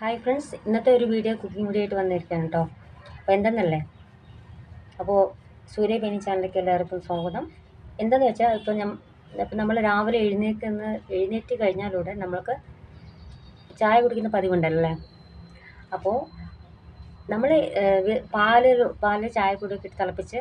Hi friends ഇന്നത്തെ ഒരു video cooking video ആയിട്ട് വന്നിരിക്കുകയാണ് കേട്ടോ അപ്പോൾ എന്തെന്നല്ലേ? അപ്പോൾ സൂര്യ പേനി ചാനലിലേക്ക് എല്ലാവർക്കും സ്വാഗതം. എന്താന്ന് വെച്ചാൽ ഇപ്പോൾ ഞാൻ ഇപ്പം നമ്മൾ രാവിലെ എഴുന്നേക്കുന്ന എഴുന്നേറ്റ് കഴിഞ്ഞാലൂടെ നമ്മൾക്ക് ചായ കുടിക്കുന്ന പതിവുണ്ടല്ലേ? അപ്പോൾ നമ്മൾ പാൽ പാൽ ചായ കുടിക്കിട്ട് തിളപ്പിച്ച്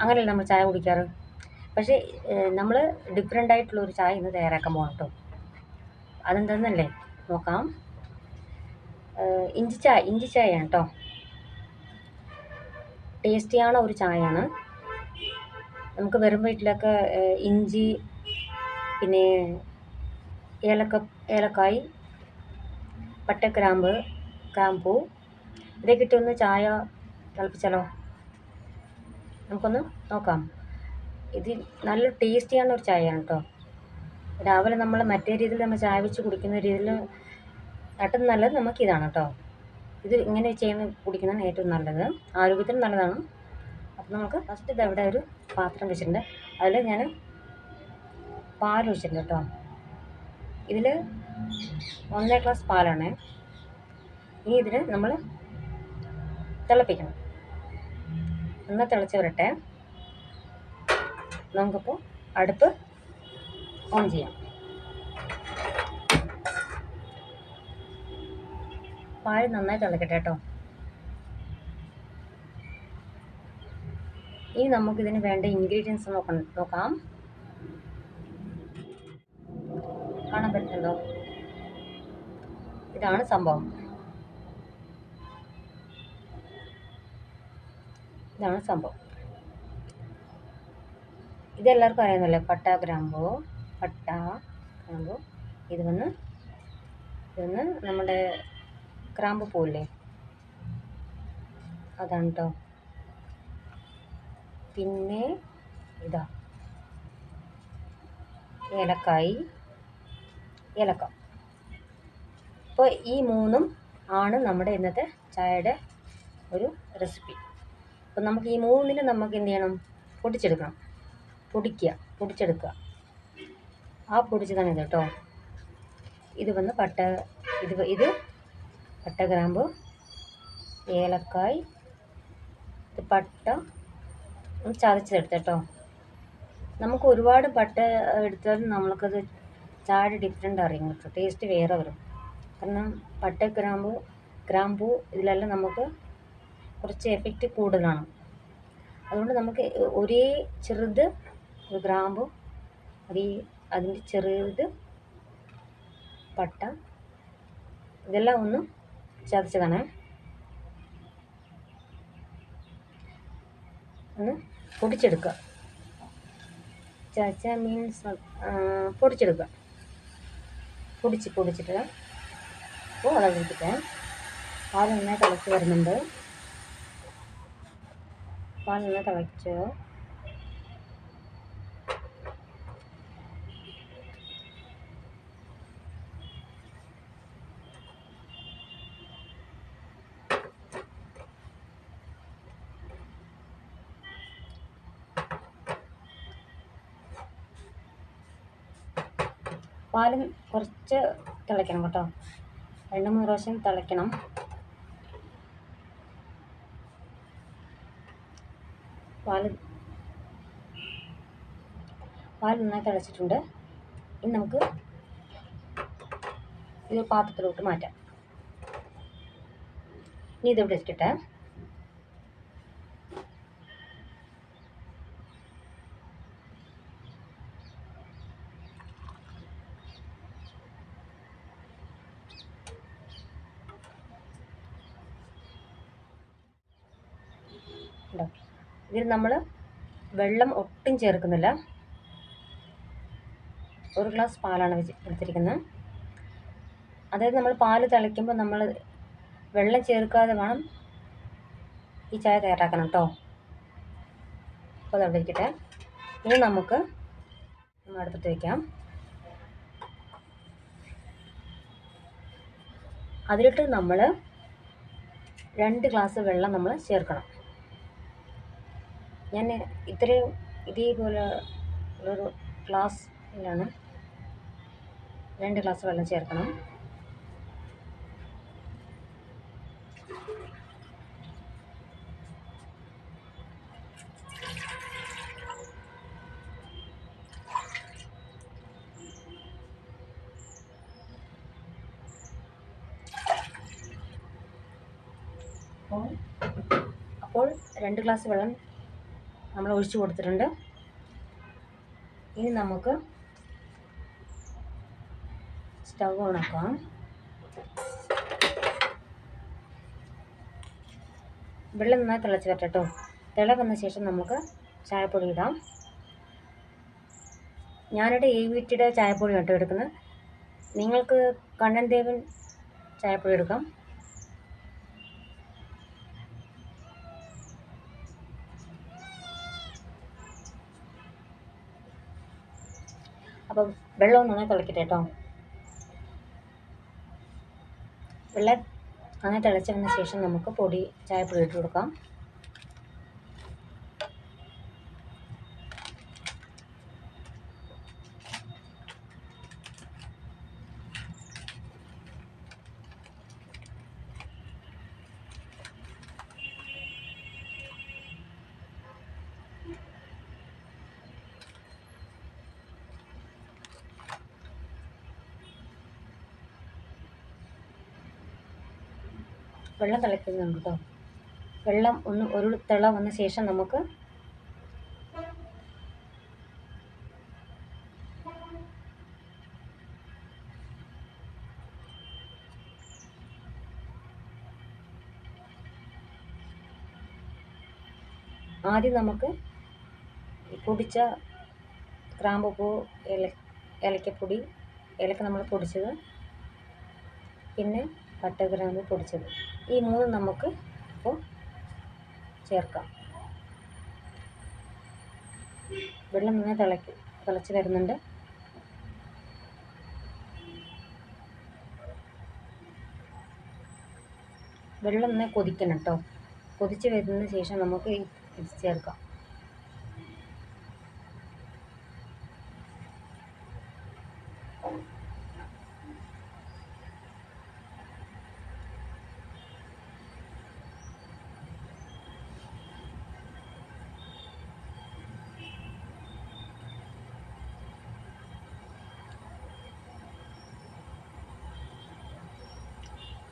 അങ്ങനെയല്ല നമ്മൾ ചായ കുടിക്കാറ്? പക്ഷേ നമ്മൾ ഡിഫറെന്റ് ആയിട്ടുള്ള ഒരു ചായ ഇന്ന് തയ്യാറാക്കാൻ പോകണം കേട്ടോ അതെന്താണെന്നല്ലേ നോക്കാം. ഇഞ്ചി ചായ ഇഞ്ചി ചായയാണ് കേട്ടോ ടേസ്റ്റിയാണ് ഒരു ചായയാണ്. നമുക്ക് വെറും വീട്ടിലൊക്കെ ഇഞ്ചി പിന്നെ ഏലക്ക ഏലക്കായ് പട്ടക്രാമ്പ് ഗ്രാമ്പൂ ഇതൊക്കെ ഇട്ടൊന്ന് ചായ തിളപ്പിച്ചാലോ? നമുക്കൊന്ന് നോക്കാം. ഇത് നല്ല ടേസ്റ്റിയാണ് ഒരു ചായയാണ് കേട്ടോ രാവിലെ നമ്മൾ മറ്റേ രീതിയിൽ നമ്മൾ ചായ വെച്ച് കുടിക്കുന്ന രീതിയിൽ ഏറ്റവും നല്ലത് നമുക്ക് ഇതാണ് കേട്ടോ. ഇത് ഇങ്ങനെ ചെയ്യുന്ന കുടിക്കുന്നതാണ് ഏറ്റവും നല്ലത്. ആരോഗ്യത്തിന് നല്ലതാണ്. അപ്പോൾ നമുക്ക് ഫസ്റ്റ് ഇത് ഇവിടെ ഒരു പാത്രം വെച്ചിട്ടുണ്ട്. അതിൽ ഞാൻ പാൽ ഒഴിച്ചിട്ടുണ്ട് കേട്ടോ. ഇതിൽ ഒന്നര ഗ്ലാസ് പാലാണ്. ഇനി ഇതിന് നമ്മൾ തിളപ്പിക്കണം. ഒന്ന് തിളച്ച് വരട്ടെ. നമുക്കിപ്പോൾ അടുപ്പ് ഓൺ ചെയ്യാം. പാൽ നന്നായി തിളക്കട്ടെ കേട്ടോ. ഇനി നമുക്കിതിന് വേണ്ട ഇൻഗ്രീഡിയൻസ് നോക്കണം നോക്കാം. കാണാൻ പറ്റുന്നുണ്ടോ? ഇതാണ് സംഭവം. ഇതാണ് സംഭവം. ഇതെല്ലാവർക്കും അറിയാമെന്നല്ലേ പട്ട ഗ്രാമ്പു പട്ട ഗ്രാമ്പു. ഇത് വന്ന് ഇത് വന്ന് നമ്മുടെ ഗ്രാമ്പു പൂവില്ലേ അതാണ് കേട്ടോ പിന്നെ ഇതാ. ഏലക്കായി ഏലക്ക. അപ്പോൾ ഈ മൂന്നും ആണ് നമ്മുടെ ഇന്നത്തെ ചായയുടെ ഒരു റെസിപ്പി അപ്പോൾ നമുക്ക് ഈ മൂന്നിന് നമുക്ക് എന്ത് ചെയ്യണം? പൊടിച്ചെടുക്കണം. പൊടിക്കുക പൊടിച്ചെടുക്കുക. ആ പൊടിച്ചതാണ് ഇത് കേട്ടോ ഇത് വന്ന് പട്ട ഇത് ഇത് പട്ട ഗ്രാമ്പ് ഏലക്കായ് ഇത് പട്ട ചതച്ചെടുത്ത് കേട്ടോ. നമുക്ക് ഒരുപാട് പട്ട എടുത്താലും നമ്മൾക്കത് ചാട് ഡിഫറെന്റ് അറിയാം കേട്ടോ ടേസ്റ്റ് വേറെ വരും. കാരണം പട്ട ഗ്രാമ്പു ഗ്രാമ്പു ഇതിലെല്ലാം നമുക്ക് കുറച്ച് എഫക്റ്റ് കൂടുതലാണ്. അതുകൊണ്ട് നമുക്ക് ഒരേ ചെറുത് ഒരു ഗ്രാമ്പു അതീ അതിന്റെ ചെറുത് പട്ട ഇതെല്ലാം ഒന്ന് ചതച്ചതാണ് ഒന്ന് പൊടിച്ചെടുക്കുക ചതച്ച മീൻസ് പൊടിച്ചെടുക്കുക പൊടിച്ച് പൊടിച്ചിട്ട് അപ്പോൾ അതവിടെ ഇരിക്കട്ടെ പാൽ നന്നായി തിളച്ച് വരുന്നുണ്ട്. പാൽ നന്നായി തിളച്ച് പാലും കുറച്ച് തിളയ്ക്കണം കേട്ടോ. രണ്ട് മൂന്ന് പ്രാവശ്യം തിളയ്ക്കണം. പാൽ പാൽ നന്നായി തിളച്ചിട്ടുണ്ട്. ഇനി നമുക്ക് ഇത് പാത്രത്തിലോട്ട് മാറ്റാം. ഇനി ഇതിവിടെ വെച്ചിട്ട് ഉണ്ടോ ഇതിൽ നമ്മൾ വെള്ളം ഒട്ടും ചേർക്കുന്നില്ല. ഒരു ഗ്ലാസ് പാലാണ് എടുത്തിരിക്കുന്നത്. അതായത് നമ്മൾ പാൽ തിളയ്ക്കുമ്പോൾ നമ്മൾ വെള്ളം ചേർക്കാതെ വേണം ഈ ചായ തയ്യാറാക്കണം കേട്ടോ അപ്പോൾ അതവിടെ ഇരിക്കട്ടെ. ഇനി നമുക്ക് അടുപ്പത്ത് വയ്ക്കാം അതിലിട്ട് നമ്മൾ രണ്ട് ഗ്ലാസ് വെള്ളം നമ്മൾ ചേർക്കണം. ഞാൻ ഇത്രയും ഇതേപോലെ ഉള്ളൊരു ഗ്ലാസ്സിലാണ് രണ്ട് ഗ്ലാസ് വെള്ളം ചേർക്കണം. അപ്പോൾ രണ്ട് ഗ്ലാസ് വെള്ളം നമ്മൾ ഒഴിച്ചു കൊടുത്തിട്ടുണ്ട്. ഇനി നമുക്ക് സ്റ്റവ് ഉണക്കാം വെള്ളം നന്നായി തിളച്ച് വരട്ടോ വന്ന ശേഷം നമുക്ക് ചായപ്പൊടി ഇടാം. ഞാനിവിടെ ഈ വീട്ടിയുടെ ചായപ്പൊടി കേട്ടോ എടുക്കുന്നത്. നിങ്ങൾക്ക് കണ്ണൻ ദേവൻ ചായപ്പൊടി എടുക്കാം. അപ്പം വെള്ളം നന്നായി തിളക്കട്ടെ കേട്ടോ. വെള്ളം നന്നായി തിളച്ച് വന്ന ശേഷം നമുക്ക് പൊടി ചായപ്പൊടി ഇട്ട് കൊടുക്കാം. വെള്ളം തിളയ്ക്കുന്നുണ്ട്? കേട്ടോ വെള്ളം ഒന്ന് ഒരു തിള വന്ന ശേഷം നമുക്ക് ആദ്യം നമുക്ക് പൊടിച്ച ഗ്രാമ്പൂ ഏല ഏലക്കപ്പൊടി ഏലക്ക നമ്മൾ പൊടിച്ചത്. പിന്നെ പട്ട ഗ്രാമ്പ് പൊടിച്ചത്. ഈ മൂന്ന് നമുക്ക് ഇപ്പോൾ ചേർക്കാം. വെള്ളം നന്നായി തിളയ്ക്കും. തിളച്ച് വരുന്നുണ്ട്. വെള്ളം നന്നായി കൊതിക്കണം കേട്ടോ. കൊതിച്ച് വരുന്നതിന് ശേഷം നമുക്ക് ഇത് ചേർക്കാം.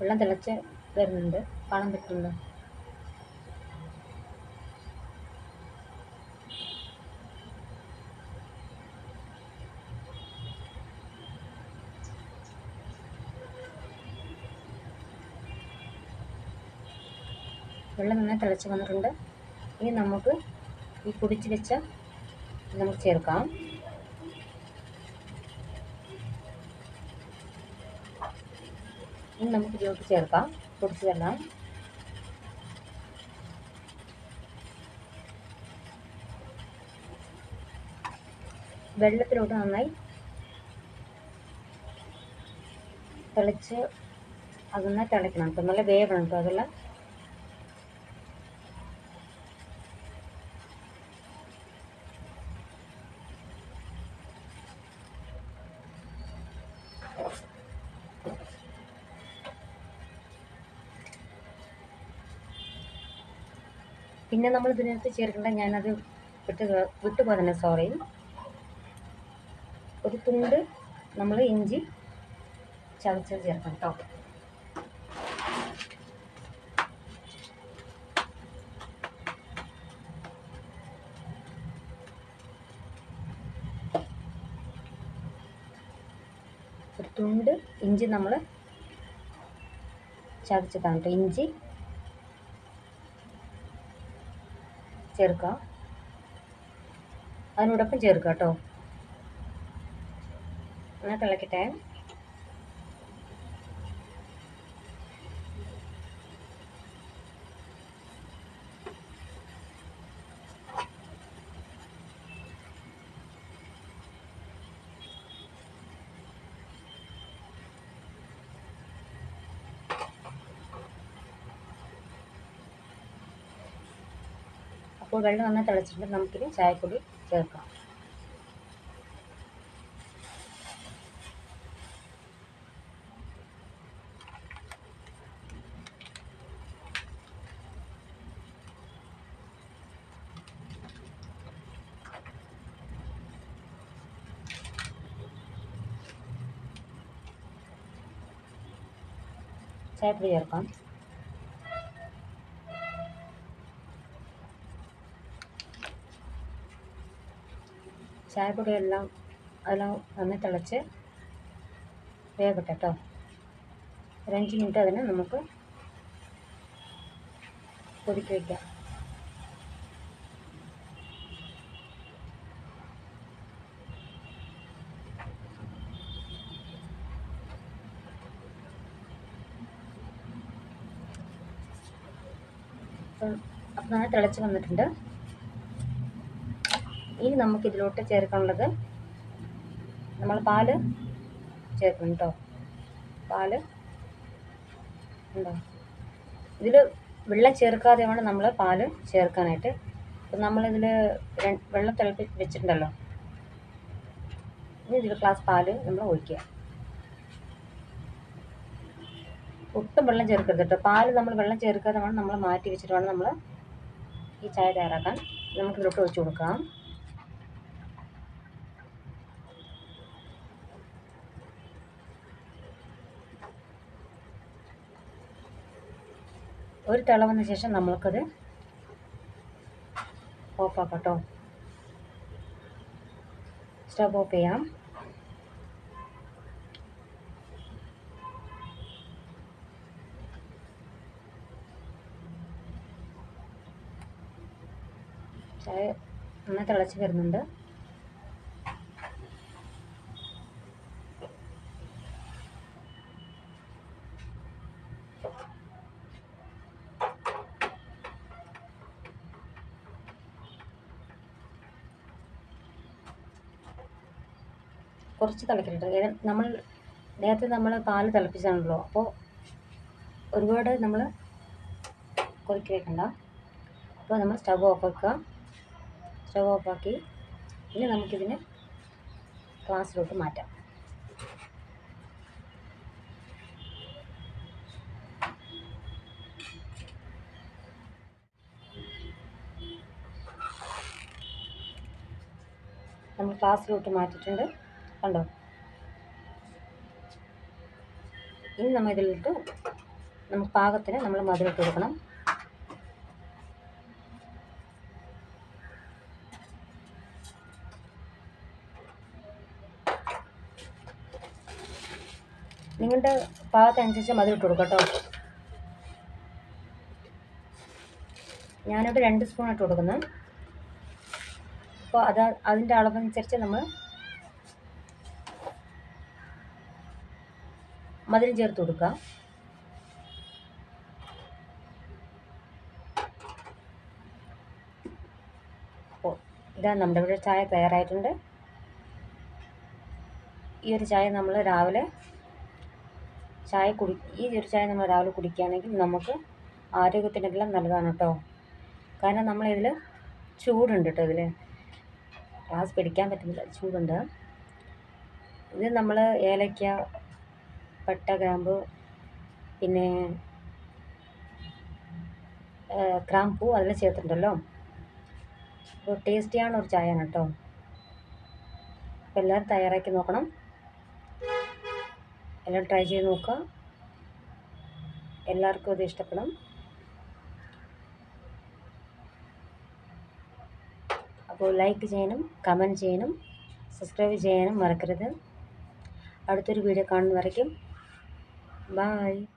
വെള്ളം തിളച്ച് വരുന്നുണ്ട്. കാണാൻ പറ്റുന്നുണ്ട് വെള്ളം നന്നായി തിളച്ച് വന്നിട്ടുണ്ട്. ഇനി നമുക്ക് ഈ കുടിച്ച് വെച്ച നമുക്ക് ചേർക്കാം. ഇനി നമുക്ക് ഇതിലോട്ട് ചേർക്കാം. പൊടിച്ച് വെള്ളം വെള്ളത്തിലോട്ട് നന്നായി തിളച്ച് അത് തിളയ്ക്കണം നല്ല വേവണം കേട്ടോ അതെല്ലാം. പിന്നെ നമ്മൾ ഇതിനകത്ത് ചേർക്കേണ്ട ഞാനത് വിട്ട് വിട്ടുപോയതന്നെ സോറി ഒരു തുണ്ട് നമ്മൾ ഇഞ്ചി ചതച്ചത് ചേർക്കണം കേട്ടോ ഒരു തുണ്ട് ഇഞ്ചി നമ്മൾ ചതച്ചതാണ് കേട്ടോ ഇഞ്ചി ചേർക്കുക അതിനോടൊപ്പം ചേർക്കാം കേട്ടോ. എന്നാൽ തിളക്കട്ടെ. അപ്പോൾ വെള്ളം നന്നായി തിളച്ചിട്ടുണ്ട് നമുക്കിനി ചായപ്പൊടി ചേർക്കാം ചായപ്പൊടി ചേർക്കാം ചായപ്പൊടിയെല്ലാം അതെല്ലാം നന്നായി തിളച്ച് വേകട്ടെ കേട്ടോ ഒരു അഞ്ച് മിനിറ്റ് അതിനെ നമുക്ക് കൊതിക്കി വയ്ക്കാം. അപ്പം അപ്പം നന്നായി തിളച്ച് വന്നിട്ടുണ്ട്. ഇനി നമുക്ക് ഇതിലോട്ട് ചേർക്കാനുള്ളത് നമ്മൾ പാൽ ചേർക്കണം കേട്ടോ പാൽ ഉണ്ടോ? ഇതിൽ വെള്ളം ചേർക്കാതെ വേണം നമ്മൾ പാൽ ചേർക്കാനായിട്ട്. അപ്പം നമ്മളിതിൽ വെള്ളം തിളപ്പി വെച്ചിട്ടുണ്ടല്ലോ. ഇനി ഇതിൽ ഗ്ലാസ് പാൽ നമ്മൾ ഒഴിക്കുക. ഒട്ടും വെള്ളം ചേർക്കരുത് കേട്ടോ പാൽ നമ്മൾ വെള്ളം ചേർക്കാതെ വേണം നമ്മൾ മാറ്റി വെച്ചിട്ട് വേണം നമ്മൾ ഈ ചായ തയ്യാറാക്കാൻ. നമുക്ക് ഇതിലോട്ട് ഒഴിച്ച് കൊടുക്കാം. ഒരു തിള വന്ന ശേഷം നമ്മൾക്കത് ഓഫാക്കാം കേട്ടോ സ്റ്റവ് ഓഫ് ചെയ്യാം. ചായ നന്നായി തിളച്ച് വരുന്നുണ്ട്. കുറച്ച് തിളക്കരുത് നമ്മൾ നേരത്തെ നമ്മൾ പാൽ തിളപ്പിച്ചാണല്ലോ. അപ്പോൾ ഒരുപാട് നമ്മൾ കൊതിക്കി വെക്കണ്ട. അപ്പോൾ നമ്മൾ സ്റ്റവ് ഓഫ് ആക്കുക സ്റ്റവ് ഓഫാക്കി ഇനി നമുക്കിതിനെ ഗ്ലാസ്സിലോട്ട് മാറ്റാം. നമ്മൾ ക്ലാസ്സിലോട്ട് മാറ്റിയിട്ടുണ്ട്. കണ്ടോ? ഇനി നമ്മൾ ഇതിലിട്ട് നമ്മൾ പാകത്തിന് നമ്മൾ മധുരം ഇട്ട് കൊടുക്കണം. നിങ്ങളുടെ പാകത്തിനനുസരിച്ച് മധുരം ഇട്ട് കൊടുക്കാം കേട്ടോ. ഞാനിവിടെ രണ്ട് സ്പൂൺ ഇട്ട് കൊടുക്കുന്നത് അപ്പോൾ അത് അതിന്റെ അളവനുസരിച്ച് നമ്മൾ മധുരം ചേർത്ത് കൊടുക്കുക അപ്പോൾ ഇതാ നമ്മുടെ ഇവിടെ ചായ തയ്യാറായിട്ടുണ്ട്. ഈ ഒരു ചായ നമ്മൾ രാവിലെ ചായ കുടി ഈ ഒരു ചായ നമ്മൾ രാവിലെ കുടിക്കുകയാണെങ്കിൽ നമുക്ക് ആരോഗ്യത്തിനെല്ലാം നല്ലതാണ് കേട്ടോ കാരണം നമ്മളിതിൽ ചൂടുണ്ട് കേട്ടോ ഇതിൽ. ഗ്ലാസ് പിടിക്കാൻ പറ്റുന്നില്ല ചൂടുണ്ട്. ഇത് നമ്മൾ ഏലക്ക പട്ട ഗ്രാമ്പു പിന്നെ ഗ്രാമ്പൂ അതിൽ ചേർത്തിട്ടുണ്ടല്ലോ. അപ്പോൾ ടേസ്റ്റിയാണ് ഒരു ചായ കേട്ടോ. അപ്പോൾ എല്ലാവരും തയ്യാറാക്കി നോക്കണം. എല്ലാം ട്രൈ ചെയ്ത് നോക്കുക. എല്ലാവർക്കും ഇത് ഇഷ്ടപ്പെടും അപ്പോൾ ലൈക്ക് ചെയ്യാനും കമന്റ് ചെയ്യാനും സബ്സ്ക്രൈബ് ചെയ്യാനും മറക്കരുത്. അടുത്തൊരു വീഡിയോ കാണുന്നവരേക്കും Bye.